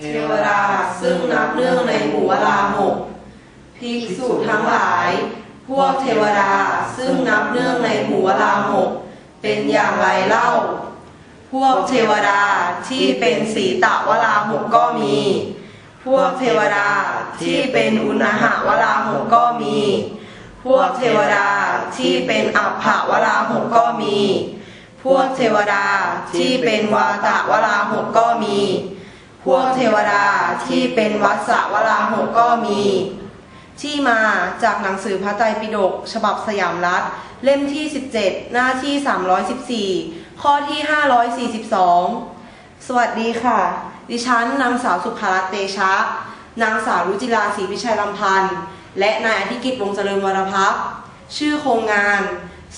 เทวดาซึ่งนับเนื่องในหมู่วลาหกภิกษุทั้งหลาย พวกเทวดาซึ่งนับเนื่องในหมู่วลาหกเป็นอย่างไรเล่า พวกเทวดาที่เป็นสีตะวลาหกก็มี พวกเทวดาที่เป็นอุณหวลาหกก็มี พวกเทวดาที่เป็นอัปภวลาหกก็มี พวกเทวดาที่เป็นวาตะวลาหกก็มี วกเทวดาที่เป็นวัสสะวลาหกก็มี ที่มาจากหนังสือพระไตรปิฎกฉบับสยามรัฐ เล่มที่ 17 หน้าที่ 314 ข้อที่ 542 สวัสดีค่ะ ดิฉันนางสาวสุภารัตเตชะ นางสาวรุจิราศรีพิชัยลำพันธ์ และนายอธิกิจวงเจริญวรพักชื่อโครงงาน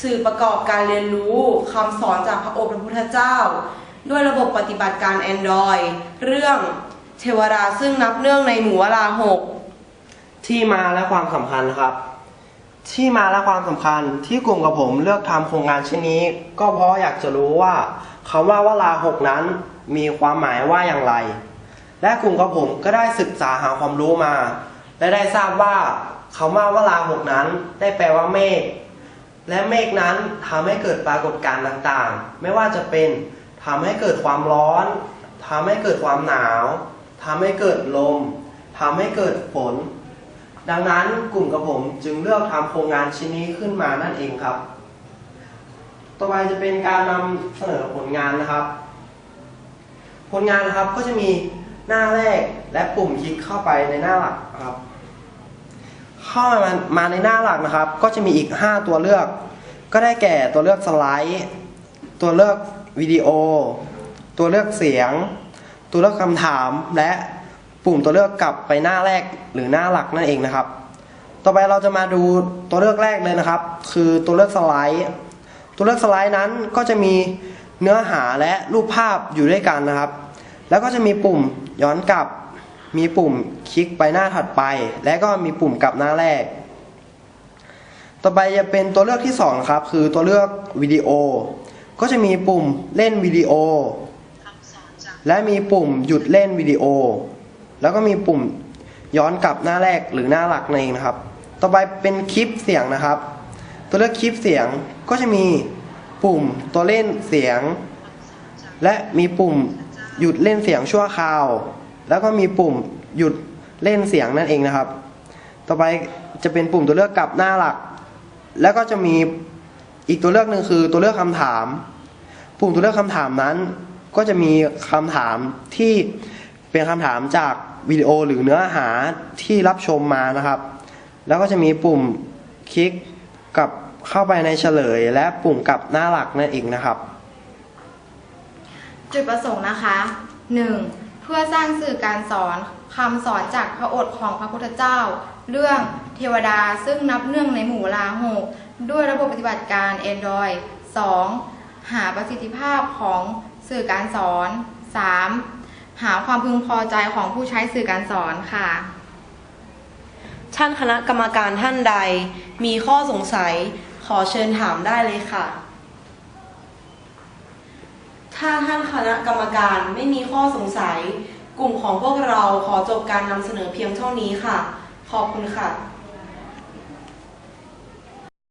สื่อประกอบการเรียนรู้คำสอนจากพระโอษฐ์พระพุทธเจ้า ด้วยระบบปฏิบัติการ Android เรื่องเทวดาซึ่งนับเนื่องในหมู่วลาหกที่มาและความสำคัญครับ ที่มาและความสำคัญที่กลุ่มกับผมเลือกทำโครงงานชิ้นนี้ ก็เพราะอยากจะรู้ว่าคำว่าวลาหกนั้นมีความหมายว่าอย่างไร และกลุ่มกับผมก็ได้ศึกษาหาความรู้มา และได้ทราบว่าคำว่าวลาหกนั้นได้แปลว่าเมฆและเมฆนั้นทำให้เกิดปรากฏการณ์ต่างๆ ไม่ว่าจะเป็น ทำให้เกิดความร้อนทำให้เกิดความหนาวทำให้เกิดลมทำให้เกิดฝน ดังนั้นกลุ่มกับผมจึงเลือกทำโครงงานชิ้นนี้ขึ้นมานั่นเองครับ ต่อไปจะเป็นการนำเสนอผลงานนะครับ ผลงานนะครับก็จะมีหน้าแรกและปุ่มคลิกเข้าไปในหน้าหลักครับ เข้ามามาในหน้าหลักนะครับ ก็จะมีอีก 5 ตัวเลือก ก็ได้แก่ตัวเลือกสไลด์ ตัวเลือก วิดีโอ ตัวเลือกเสียง ตัวเลือกคำถาม และปุ่มตัวเลือกกลับไปหน้าแรกหรือหน้าหลักนั่นเองนะครับ ต่อไปเราจะมาดูตัวเลือกแรกเลยนะครับ คือตัวเลือกสไลด์ ตัวเลือกสไลด์นั้นก็จะมีเนื้อหาและรูปภาพอยู่ด้วยกันนะครับ แล้วก็จะมีปุ่มย้อนกลับ มีปุ่มคลิกไปหน้าถัดไป และก็มีปุ่มกลับหน้าแรก ต่อไปจะเป็นตัวเลือกที่สองครับ คือตัวเลือกวิดีโอ ก็จะมีปุ่มเล่นวิดีโอ และมีปุ่มหยุดเล่นวิดีโอ แล้วก็มีปุ่มย้อนกลับหน้าแรกหรือหน้าหลักนั่นเองนะครับ ต่อไปเป็นคลิปเสียงนะครับ ตัวเลือกคลิปเสียงก็จะมีปุ่มตัวเล่นเสียง และมีปุ่มหยุดเล่นเสียงชั่วคราว แล้วก็มีปุ่มหยุดเล่นเสียงนั่นเองนะครับ ต่อไปจะเป็นปุ่มตัวเลือกกลับหน้าหลัก แล้วก็จะมี อีกตัวเลือกหนึ่งคือตัวเลือกคำถาม ปุ่มตัวเลือกคำถามนั้น ก็จะมีคำถามที่เป็นคำถามจากวิดีโอหรือเนื้อหาที่รับชมมานะครับ แล้วก็จะมีปุ่มคลิกกับเข้าไปในเฉลย และปุ่มกลับหน้าหลักนั่นเองนะครับ จุดประสงค์นะคะ 1. เพื่อสร้างสื่อการสอนคำสอนจากพระโอษฐ์ของพระพุทธเจ้า เรื่องเทวดาซึ่งนับเนื่องในหมู่ลาหกด้วยระบบปฏิบัติการ Android 2. หาประสิทธิภาพของสื่อการสอน 3. หาความพึงพอใจของผู้ใช้สื่อการสอนค่ะท่านคณะกรรมการท่านใด มีข้อสงสัยขอเชิญถามได้เลยค่ะ ถ้าท่านคณะกรรมการไม่มีข้อสงสัย กลุ่มของพวกเราขอจบการนำเสนอเพียงเท่านี้ค่ะ ขอบคุณค่ะ